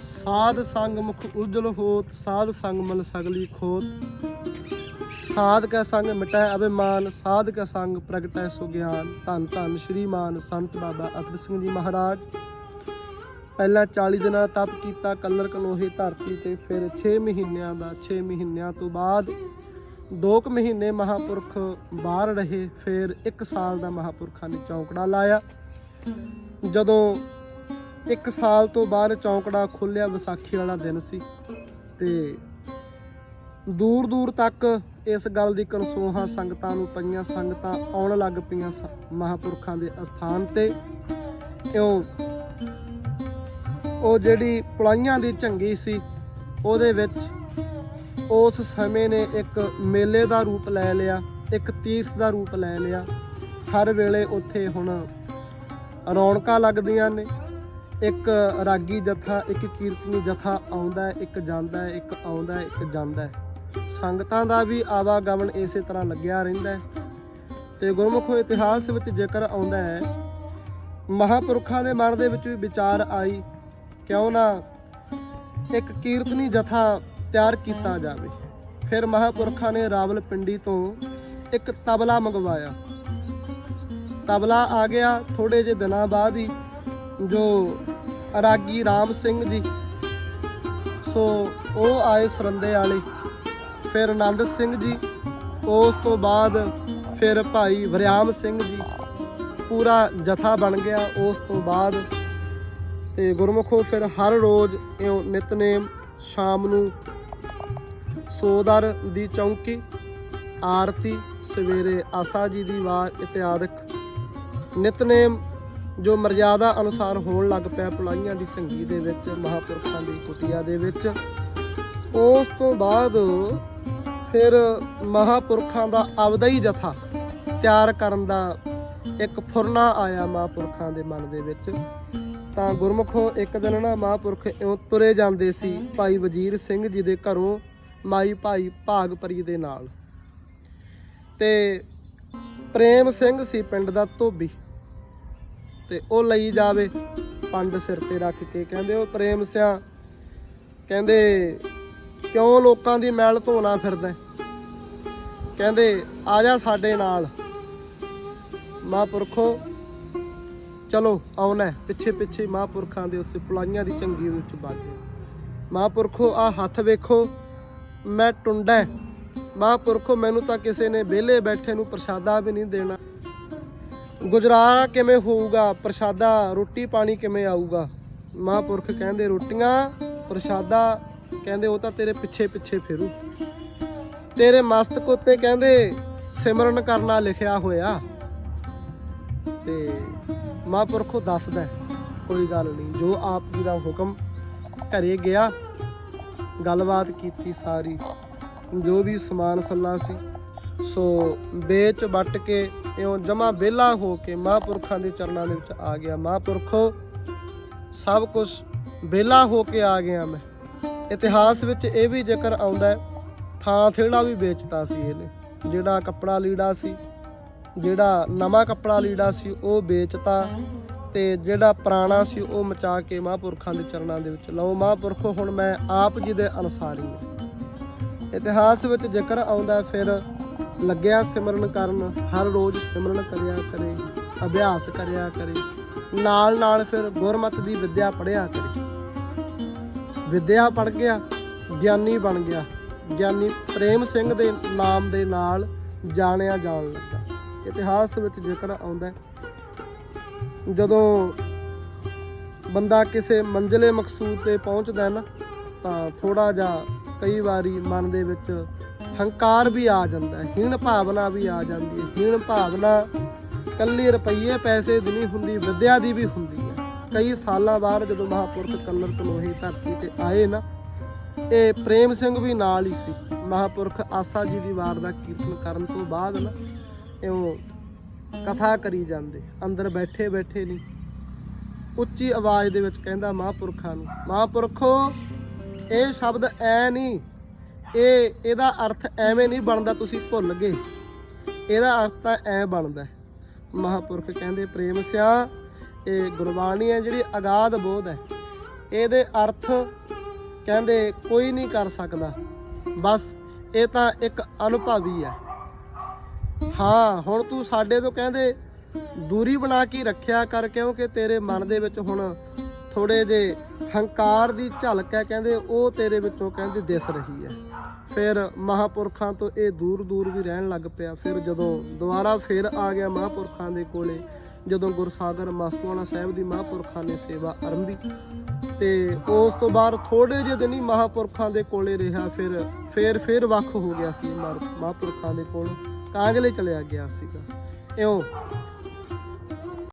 ਸਾਧ ਸੰਗ ਮੁਖ ਉਜਲ ਹੋਤ, ਸਾਧ ਸੰਗ ਮਨ ਸਗਲੀ ਖੋਤ। ਸਾਧ ਕਾ ਸੰਗ ਮਿਟੈ ਅਭਿਮਾਨ, ਸਾਧ ਕਾ ਸੰਗ ਪ੍ਰਗਟੈ ਸੁਗਿਆਨ। ਧੰਨ ਧੰਨ ਸ਼੍ਰੀਮਾਨ ਸੰਤ ਬਾਬਾ ਅਤਰ ਸਿੰਘ ਜੀ ਮਹਾਰਾਜ। ਪਹਿਲਾਂ 40 ਦਿਨਾਂ ਤਪ ਕੀਤਾ, ਕਲਰ ਕਲੋਹੇ ਧਰਤੀ ਤੇ ਫਿਰ 6 ਮਹੀਨਿਆਂ ਦਾ 6 ਮਹੀਨਿਆਂ ਤੋਂ ਬਾਅਦ 2 ਕੁ ਮਹੀਨੇ ਮਹਾਪੁਰਖ ਬਾਹਰ ਰਹੇ, ਫਿਰ 1 ਸਾਲ ਦਾ ਮਹਾਪੁਰਖਾਂ ਨੇ ਚੌਂਕੜਾ ਲਾਇਆ। ਜਦੋਂ ਇੱਕ ਸਾਲ ਤੋਂ ਬਾਅਦ ਚੌਂਕੜਾ ਖੁੱਲਿਆ ਵਿਸਾਖੀ ਵਾਲਾ ਦਿਨ ਸੀ ਤੇ ਦੂਰ ਦੂਰ ਤੱਕ ਇਸ ਗੱਲ ਦੀ ਕਨਸੋਹਾਂ ਸੰਗਤਾਂ ਨੂੰ ਪਈਆਂ ਸੰਗਤਾਂ ਆਉਣ ਲੱਗ ਪਈਆਂ ਸ- ਮਹਾਪੁਰਖਾਂ ਦੇ ਅਸਥਾਨ ਤੇ। ਇਉਂ ਉਹ ਜਿਹੜੀ ਪੁਲਾਈਆਂ ਦੀ ਝੰਗੀ ਸੀ, ਉਹਦੇ ਵਿੱਚ ਉਸ ਸਮੇਂ ਨੇ ਇੱਕ ਮੇਲੇ ਦਾ ਰੂਪ ਲੈ ਲਿਆ, ਇੱਕ ਤੀਰਥ ਦਾ ਰੂਪ ਲੈ ਲਿਆ। ਹਰ ਵੇਲੇ ਉੱਥੇ ਹੁਣ ਰੌਣਕਾਂ ਲੱਗਦੀਆਂ ਨੇ। ਇੱਕ ਰਾਗੀ ਜਥਾ, ਇੱਕ ਕੀਰਤਨੀ ਜਥਾ ਆਉਂਦਾ ਹੈ, ਇੱਕ ਜਾਂਦਾ ਹੈ, ਇੱਕ ਆਉਂਦਾ ਹੈ, ਇੱਕ ਜਾਂਦਾ ਹੈ। ਸੰਗਤਾਂ ਦਾ ਵੀ ਆਵਾਗਮਨ ਇਸੇ ਤਰ੍ਹਾਂ ਲੱਗਿਆ ਰਹਿੰਦਾ ਹੈ। ਤੇ ਗੁਰਮੁਖੋ ਇਤਿਹਾਸ ਵਿੱਚ ਜ਼ਿਕਰ ਆਉਂਦਾ ਹੈ, ਮਹਾਪੁਰਖਾਂ ਦੇ ਮਨ ਦੇ ਵਿੱਚ ਵੀ ਵਿਚਾਰ ਆਈ, ਕਿਉਂ ਨਾ ਇੱਕ ਕੀਰਤਨੀ ਜਥਾ ਤਿਆਰ ਕੀਤਾ ਜਾਵੇ। ਫਿਰ ਮਹਾਪੁਰਖਾਂ ਨੇ ਰਾਵਲਪਿੰਡੀ ਤੋਂ ਇੱਕ ਤਬਲਾ ਮੰਗਵਾਇਆ। ਤਬਲਾ ਆ ਗਿਆ ਥੋੜੇ ਜਿਹੇ ਦਿਨਾਂ ਬਾਅਦ ਹੀ, ਜੋ ਰਾਗੀ ਰਾਮ ਸਿੰਘ ਜੀ। ਸੋ ਉਹ ਆਏ ਸਰੰਦੇ ਵਾਲੇ। ਫਿਰ ਆਨੰਦ ਸਿੰਘ ਜੀ। ਉਸ ਤੋਂ ਬਾਅਦ ਫਿਰ ਭਾਈ ਵਰਿਆਮ ਸਿੰਘ ਜੀ। ਪੂਰਾ ਜਥਾ ਬਣ ਗਿਆ ਉਸ ਤੋਂ ਬਾਅਦ। ਤੇ ਗੁਰਮੁਖੋ ਫਿਰ ਹਰ ਰੋਜ਼ ਇਉਂ ਨਿਤਨੇਮ ਸ਼ਾਮ ਨੂੰ ਸੋਦਰ ਦੀ ਚੌਂਕੀ, ਆਰਤੀ, ਸਵੇਰੇ ਆਸਾ ਜੀ ਦੀ ਵਾਰ ਇਤਿਆਦਿਕ ਨਿਤਨੇਮ ਜੋ ਮਰਜ਼ਾਦਾ ਅਨੁਸਾਰ ਹੋਣ ਲੱਗ ਪਿਆ ਪੁਲਾਈਆਂ ਦੀ ਝੰਗੀ ਦੇ ਵਿੱਚ, ਮਹਾਪੁਰਖਾਂ ਦੀ ਕੁਟੀਆ ਦੇ ਵਿੱਚ। ਉਸ ਤੋਂ ਬਾਅਦ ਫਿਰ ਮਹਾਪੁਰਖਾਂ ਦਾ ਆਪਦਾ ਹੀ ਜਥਾ ਤਿਆਰ ਕਰਨ ਦਾ ਇੱਕ ਫੁਰਨਾ ਆਇਆ ਮਹਾਪੁਰਖਾਂ ਦੇ ਮਨ ਦੇ ਵਿੱਚ। ਤਾਂ ਗੁਰਮੁਖੋ ਇੱਕ ਦਿਨ ਨਾ ਮਹਾਪੁਰਖ ਇਉਂ ਤੁਰੇ ਜਾਂਦੇ ਸੀ ਭਾਈ ਵਜੀਰ ਸਿੰਘ ਜੀ ਦੇ ਘਰੋਂ ਮਾਈ ਭਾਈ ਭਾਗਪਰੀ ਦੇ ਨਾਲ। ਤੇ ਪ੍ਰੇਮ ਸਿੰਘ ਸੀ ਪਿੰਡ ਦਾ ਧੋਬੀ। ਤੇ ਉਹ ਲਈ ਜਾਵੇ। ਪੰਡ ਸਿਰ ਤੇ ਰੱਖ ਕੇ ਕਹਿੰਦੇ, ਉਹ ਪ੍ਰੇਮ ਸਿਆ, ਕਹਿੰਦੇ, ਕਿਉਂ ਲੋਕਾਂ ਦੀ ਮੈਲ ਧੋਣਾ ਫਿਰਦਾ ਕਹਿੰਦੇ, ਆ ਜਾ ਸਾਡੇ ਨਾਲ। ਮਹਾਂਪੁਰਖੋ, ਚਲੋ, ਆਉਣਾ ਹੈ। ਪਿੱਛੇ ਪਿੱਛੇ ਮਹਾਂਪੁਰਖਾਂ ਦੇ ਉਸੇ ਪੁਲਾਈਆਂ ਦੀ ਚੰਗੀ ਵਿੱਚ ਬਾਜੇ ਮਹਾਂਪੁਰਖੋ, ਆ ਹੱਥ ਵੇਖੋ, ਮੈਂ ਟੁੰਡਾ ਹੈ। ਮਹਾਂਪੁਰਖੋ, ਮੈਨੂੰ ਤਾਂ ਕਿਸੇ ਨੇ ਵਿਹਲੇ ਬੈਠੇ ਨੂੰ ਪ੍ਰਸ਼ਾਦਾ ਵੀ ਨਹੀਂ ਦੇਣਾ। ਗੁਜ਼ਾਰਾ ਕਿਵੇਂ ਹੋਊਗਾ? ਪ੍ਰਸ਼ਾਦਾ, ਰੋਟੀ ਪਾਣੀ ਕਿਵੇਂ ਆਊਗਾ? ਮਹਾਂਪੁਰਖ ਕਹਿੰਦੇ, ਰੋਟੀਆਂ, ਪ੍ਰਸ਼ਾਦਾ, ਕਹਿੰਦੇ ਉਹ ਤਾਂ ਤੇਰੇ ਪਿੱਛੇ ਪਿੱਛੇ ਫਿਰੂ। ਤੇਰੇ ਮਸਤਕ ਉੱਤੇ ਕਹਿੰਦੇ, ਸਿਮਰਨ ਕਰਨਾ ਲਿਖਿਆ ਹੋਇਆ। ਤੇ ਮਹਾਂਪੁਰਖੋ ਦੱਸਦਾ ਕੋਈ ਗੱਲ ਨਹੀਂ, ਜੋ ਆਪ ਜੀ ਦਾ ਹੁਕਮ ਘਰੇ ਗਿਆ, ਗੱਲਬਾਤ ਕੀਤੀ ਸਾਰੀ, ਜੋ ਵੀ ਸਮਾਨ ਸੱਲਾ ਸੀ ਸੋ ਵੇਚ ਵੱਟ ਕੇ ਇਉਂ ਜਮਾ ਵਿਹਲਾ ਹੋ ਕੇ ਮਹਾਂਪੁਰਖਾਂ ਦੇ ਚਰਨਾਂ ਦੇ ਵਿੱਚ ਆ ਗਿਆ। ਮਹਾਂਪੁਰਖੋ, ਸਭ ਕੁਝ ਵਿਹਲਾ ਹੋ ਕੇ ਆ ਗਿਆ ਮੈਂ। ਇਤਿਹਾਸ ਵਿੱਚ ਇਹ ਵੀ ਜ਼ਿਕਰ ਆਉਂਦਾ ਥਾਂ ਥੇੜਾ ਵੀ ਵੇਚਤਾ ਸੀ ਇਹਨੇ। ਜਿਹੜਾ ਕੱਪੜਾ ਲੀੜਾ ਸੀ, ਜਿਹੜਾ ਨਵਾਂ ਕੱਪੜਾ ਲੀੜਾ ਸੀ, ਉਹ ਵੇਚਤਾ ਤੇ ਜਿਹੜਾ ਪੁਰਾਣਾ ਸੀ, ਉਹ ਮਚਾ ਕੇ ਮਹਾਂਪੁਰਖਾਂ ਦੇ ਚਰਨਾਂ ਦੇ ਵਿੱਚ ਲਓ। ਮਹਾਂਪੁਰਖੋ, ਹੁਣ ਮੈਂ ਆਪ ਜੀ ਦੇ ਅਨੁਸਾਰੀ ਹਾਂ। ਇਤਿਹਾਸ ਵਿੱਚ ਜ਼ਿਕਰ ਆਉਂਦਾ ਫਿਰ ਲੱਗਿਆ ਸਿਮਰਨ ਕਰਨ, ਹਰ ਰੋਜ਼ ਸਿਮਰਨ ਕਰਿਆ ਕਰੇ, ਅਭਿਆਸ ਕਰਿਆ ਕਰੇ। ਨਾਲ ਨਾਲ ਫਿਰ ਗੁਰਮਤ ਦੀ ਵਿੱਦਿਆ ਪੜਿਆ ਕਰੇ। ਵਿੱਦਿਆ ਪੜ ਗਿਆ, ਗਿਆਨੀ ਬਣ ਗਿਆ। ਗਿਆਨੀ ਪ੍ਰੇਮ ਸਿੰਘ ਦੇ ਨਾਮ ਦੇ ਨਾਲ ਜਾਣਿਆ ਜਾਣ ਲੱਗਾ। ਇਤਿਹਾਸ ਵਿੱਚ ਜ਼ਿਕਰ ਆਉਂਦਾ ਜਦੋਂ ਬੰਦਾ ਕਿਸੇ ਮੰਜ਼ਲੇ ਮਕਸੂਦ ਤੇ ਪਹੁੰਚਦਾ ਹੈ ਨਾ, ਤਾਂ ਥੋੜਾ ਜਿਹਾ ਕਈ ਵਾਰੀ ਮਨ ਦੇ ਵਿੱਚ ਹੰਕਾਰ ਵੀ ਆ ਜਾਂਦਾ ਹੈ, ਹੀਣ ਭਾਵਨਾ ਵੀ ਆ ਜਾਂਦੀ ਹੈ, ਹੀਣ ਭਾਵਨਾ ਕੱਲੀ ਰੁਪਈਏ ਪੈਸੇ ਦੀ ਨਹੀਂ ਹੁੰਦੀ, ਵਿਦਿਆ ਦੀ ਵੀ ਹੁੰਦੀ ਹੈ। ਕਈ ਸਾਲਾਂ ਬਾਅਦ ਜਦੋਂ ਮਹਾਪੁਰਖ ਕੱਲਰ ਕਲੋਹੀ ਧਰਤੀ ਤੇ ਆਏ ਨਾ, ਇਹ ਪ੍ਰੇਮ ਸਿੰਘ ਵੀ ਨਾਲ ਹੀ ਸੀ। ਮਹਾਪੁਰਖ ਆਸਾ ਜੀ ਦੀ ਵਾਰ ਦਾ ਕੀਰਤਨ ਕਰਨ ਤੋਂ ਬਾਅਦ ਨਾ, ਇਉਂ ਕਥਾ ਕਰੀ ਜਾਂਦੇ, ਅੰਦਰ ਬੈਠੇ ਬੈਠੇ ਨਹੀਂ। ਉੱਚੀ ਆਵਾਜ਼ ਦੇ ਵਿੱਚ ਕਹਿੰਦਾ ਮਹਾਪੁਰਖਾਂ ਨੂੰ, ਮਹਾਪੁਰਖੋ, ਇਹ ਸ਼ਬਦ ਐ ਨਹੀਂ ਇਹ, ਇਹਦਾ ਅਰਥ ਐਵੇਂ ਨਹੀਂ ਬਣਦਾ ਤੁਸੀਂ ਭੁੱਲ ਗਏ। ਇਹਦਾ ਅਰਥ ਤਾਂ ਐ ਬਣਦਾ ਹੈ। ਮਹਾਪੁਰਖ ਕਹਿੰਦੇ, ਪ੍ਰੇਮ ਸਿਆ, ਇਹ ਗੁਰਬਾਣੀ ਹੈ ਜਿਹੜੀ ਅਗਾਧ ਬੋਧ ਹੈ। ਇਹਦੇ ਅਰਥ ਕਹਿੰਦੇ, ਕੋਈ ਨਹੀਂ ਕਰ ਸਕਦਾ। ਬਸ ਇਹ ਤਾਂ ਇੱਕ ਅਨੁਭਵੀ ਹੈ। ਹਾਂ, ਹੁਣ ਤੂੰ ਸਾਡੇ ਤੋਂ ਕਹਿੰਦੇ, ਦੂਰੀ ਬਣਾ ਕੇ ਰੱਖਿਆ ਕਰ, ਕਿਉਂਕਿ ਤੇਰੇ ਮਨ ਦੇ ਵਿੱਚ ਹੁਣ ਥੋੜੇ ਜੇ ਹੰਕਾਰ ਦੀ ਝਲਕ ਹੈ, ਕਹਿੰਦੇ ਉਹ ਤੇਰੇ ਵਿੱਚੋਂ ਕਹਿੰਦੇ ਦਿਸ ਰਹੀ ਹੈ। ਫਿਰ ਮਹਾਪੁਰਖਾਂ ਤੋਂ ਇਹ ਦੂਰ ਦੂਰ ਵੀ ਰਹਿਣ ਲੱਗ ਪਿਆ। ਫਿਰ ਜਦੋਂ ਦੁਬਾਰਾ ਫਿਰ ਆ ਗਿਆ ਮਹਾਪੁਰਖਾਂ ਦੇ ਕੋਲੇ, ਜਦੋਂ ਗੁਰਸਾਗਰ ਮਸਤੂਆਣਾ ਸਾਹਿਬ ਦੀ ਮਹਾਪੁਰਖਾਂ ਨੇ ਸੇਵਾ ਆਰੰਭੀ, ਤੇ ਉਸ ਤੋਂ ਬਾਅਦ ਥੋੜੇ ਜਿਹੇ ਦਿਨ ਹੀ ਮਹਾਪੁਰਖਾਂ ਦੇ ਕੋਲੇ ਰਿਹਾ। ਫਿਰ ਫਿਰ ਫਿਰ ਵੱਖ ਹੋ ਗਿਆ ਸੀ ਮਹਾ- ਮਹਾਪੁਰਖਾਂ ਦੇ ਕੋਲ। ਕਾਂਗਲੇ ਚਲਿਆ ਗਿਆ ਸੀਗਾ। ਇਉਂ